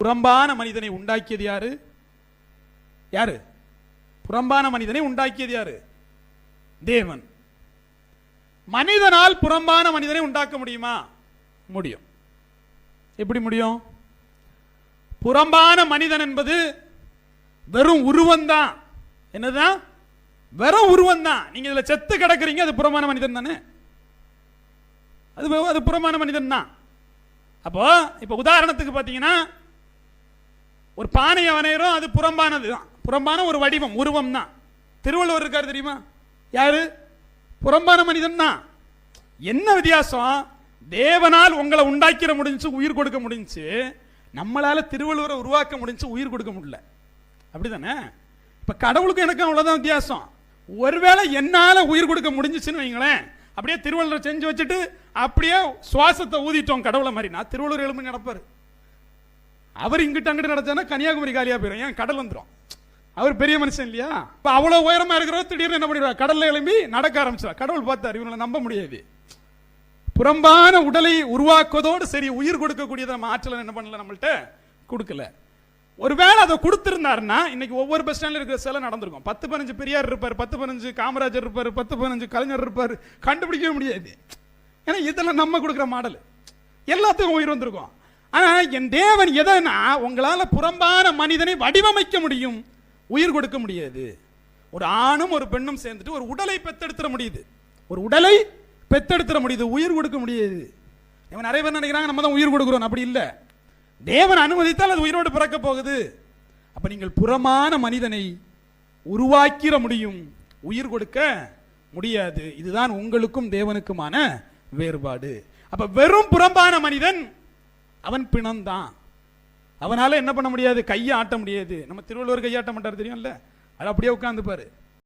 புறம்பான மனிதனை உண்டாக்கியது யாரு? யாரு? புறம்பான மனிதனை உண்டாக்கியது யாரு? தேவன். மனிதனால் புறம்பான மனிதனை உண்டாக்க முடியுமா? முடியும். எப்படி முடியும்? புறம்பான மனிதன் என்பது வெறும் உருவம்தான் என்னதான் வெறும் உருவம்தான் நீங்க இதுல செத்து கிடக்குறீங்க அது புறமான மனிதன் தானே? அது அது புறமான மனிதன் தான். அப்போ இப்ப உதாரணத்துக்கு பாத்தீங்கன்னா ஒரு பானையை வரைகிறோம் அது புறம்பானது தான். புறம்பான ஒரு வடிவம் உருவம் தான் திருவள்ளுவர் இருக்கார் தெரியுமா? யாரு? புறம்பான மனிதன் தான் என்ன வித்தியாசம்? தேவனால் உங்களை உண்டாக்கிற முடிஞ்சு உயிர் கொடுக்க முடிஞ்சு நம்மளால் திருவள்ளுவரை உருவாக்க முடிஞ்சு உயிர் கொடுக்க முடியல. அப்படிதானே? இப்போ கடவுளுக்கும் எனக்கும் அவ்வளோதான் வித்தியாசம். ஒருவேளை என்னால் உயிர் கொடுக்க முடிஞ்சிச்சுன்னு வைங்களேன். அப்படியே திருவள்ளுவர் செஞ்சு வச்சுட்டு அப்படியே சுவாசத்தை ஊதிட்டோம் கடவுளை மாதிரி நான் திருவள்ளுவர் எலும்பு நடப்பார். அவர் இங்கிட்ட அங்கிட்டு நடச்சானா கன்னியாகுமரி காலியா போயிடும் ஏன்? கடல் வந்துடும் அவர் பெரிய மனுஷன் இல்லையா? இப்போ அவ்வளோ உயரமாக இருக்கிறவர் திடீர்னு என்ன பண்ணிடுவார்? கடலில் எழும்பி நடக்க ஆரம்பிச்சார் கடவுள் பார்த்தார் இவங்களை நம்ப முடியாது. புறம்பான உடலை உருவாக்குவதோடு சரி உயிர் கொடுக்கக்கூடியதை நம்ம ஆற்றலை என்ன பண்ணல நம்மள்ட்ட கொடுக்கல. ஒருவேளை அதை கொடுத்துருந்தாருன்னா இன்னைக்கு ஒவ்வொரு பஸ் ஸ்டாண்டில் இருக்கிற சிலை நடந்திருக்கும். பத்து பதினஞ்சு பெரியார் இருப்பார் பத்து பதினஞ்சு காமராஜர் இருப்பார் பத்து பதினஞ்சு கலைஞர் இருப்பார். கண்டுபிடிக்கவே முடியாது. ஏன்னா இதெல்லாம் நம்ம கொடுக்குற மாடல் எல்லாத்துக்கும் உயிர் வந்திருக்கும். ஆனால் என் தேவன் எதனா உங்களால் புறம்பான மனிதனை வடிவமைக்க முடியும்? உயிர் கொடுக்க முடியாது. ஒரு ஆணும் ஒரு பெண்ணும் சேர்ந்துட்டு ஒரு உடலை பெத்தெடுத்துட முடியுது. ஒரு உடலை பெத்தெடுத்துட முடியுது. உயிர் கொடுக்க முடியாது. இவன் நிறைய பேர் நினைக்கிறாங்க நம்ம தான் உயிர் கொடுக்குறோம். அப்படி இல்லை. தேவன் அனுமதித்தால் அது உயிரோடு பிறக்க போகுது. அப்போ நீங்கள் புறமான மனிதனை உருவாக்கிற முடியும். உயிர் கொடுக்க முடியாது. இதுதான் உங்களுக்கும் தேவனுக்குமான வேறுபாடு. அப்ப வெறும் புறம்பான மனிதன் அவன் பிணந்தான். அவனால என்ன பண்ண முடியாது? கையை ஆட்ட முடியாது. நம்ம திருவள்ளுவர் கையாட்ட மாட்டார் தெரியும்ல? அது அப்படியே உட்கார்ந்து பாரு